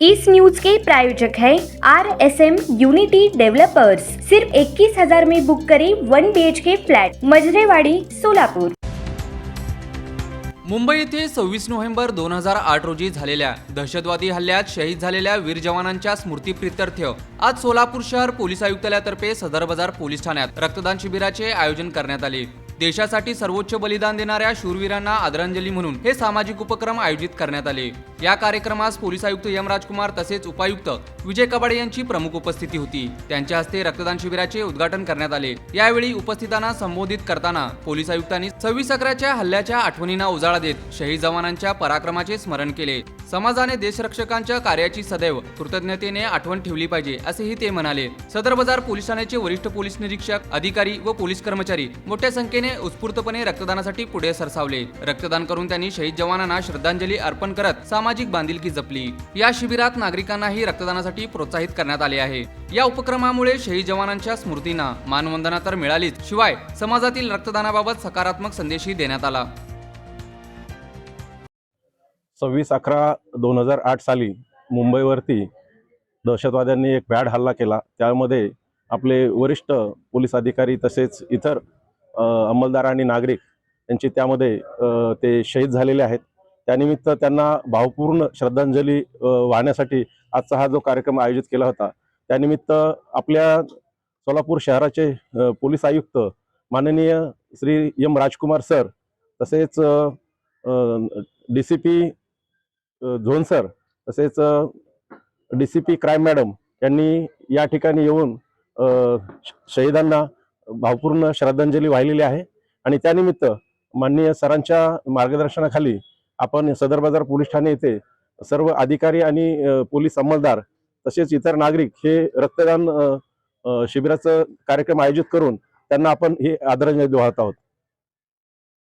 इस news के प्रायोजक है R S M unity developers सिर्फ इक्कीस हजार में बुक करें one B H K flat Majrewadi Solapur. Mumbai येथे सव्वीस नोव्हेंबर दोन हजार आठ रोजी झालेल्या दहशतवादी हल्ल्यात शहीद झालेल्या वीर जवानांच्या स्मृतीप्रित्यर्थ आज सोलापूर शहर पोलीस आयुक्तालयातर्फे सदर बाजार पोलीस ठाण्यात रक्तदान शिबिराचे आयोजन करण्यात आले. देशासाठी सर्वोच्च बलिदान देणाऱ्या शूरवीरांना आदरांजली म्हणून हे सामाजिक उपक्रम आयोजित करण्यात आले. या कार्यक्रमास पोलीस आयुक्त यम राजकुमार तसेच उपायुक्त विजय कबाडे यांची प्रमुख उपस्थिती होती. त्यांच्या हस्ते रक्तदान शिबिराचे उद्घाटन करण्यात आले. यावेळी उपस्थितांना संबोधित करताना पोलीस आयुक्तांनी सव्वीस अकराच्या हल्ल्याच्या आठवणींना उजाळा देत शहीद जवानांच्या पराक्रमाचे स्मरण केले. समाजाने देशरक्षकांच्या कार्याची सदैव कृतज्ञतेने आठवण ठेवली पाहिजे असेही ते म्हणाले. सदर बाजार पोलीस ठाण्याचे वरिष्ठ पोलीस निरीक्षक अधिकारी व पोलीस कर्मचारी मोठ्या संख्येने उत्स्फूर्तपणे रक्तदानासाठी पुढे सरसावले. रक्तदान करून त्यांनी शहीद जवानांना श्रद्धांजली अर्पण करत सामाजिक बांधिलकी जपली. या शिबिरात नागरिकांनाही रक्तदानासाठी प्रोत्साहित करण्यात आले आहे. या उपक्रमामुळे शहीद जवानांच्या स्मृतींना मानवंदना तर मिळालीच शिवाय समाजातील रक्तदानाबाबत सकारात्मक संदेशही देण्यात आला. सव्वीस अकरा दोन हजार आठ साली मुंबईवरती दहशतवाद्यांनी एक बॅड हल्ला केला. त्यामध्ये आपले वरिष्ठ पोलीस अधिकारी तसेच इतर अंमलदार आणि नागरिक यांची त्यामध्ये ते शहीद झालेले आहेत. त्यानिमित्त त्यांना भावपूर्ण श्रद्धांजली वाहण्यासाठी आजचा हा जो कार्यक्रम आयोजित केला होता त्यानिमित्त आपल्या सोलापूर शहराचे पोलीस आयुक्त माननीय श्री एम राजकुमार सर तसेच D C P zone sir तसेच D C P crime madam यांनी या ठिकाणी येऊन श- शहीदांना भावपूर्ण श्रद्धांजली वाहिलेली आहे. आणि त्यानिमित्त माननीय सरांच्या मार्गदर्शनाखाली आपण सदर बाजार पोलीस ठाणे येथे सर्व अधिकारी आणि पोलीस अंमलदार तसेच इतर नागरिक हे रक्तदान शिबिराचं कार्यक्रम आयोजित करून त्यांना आपण हे आदरांजली वाहत आहोत.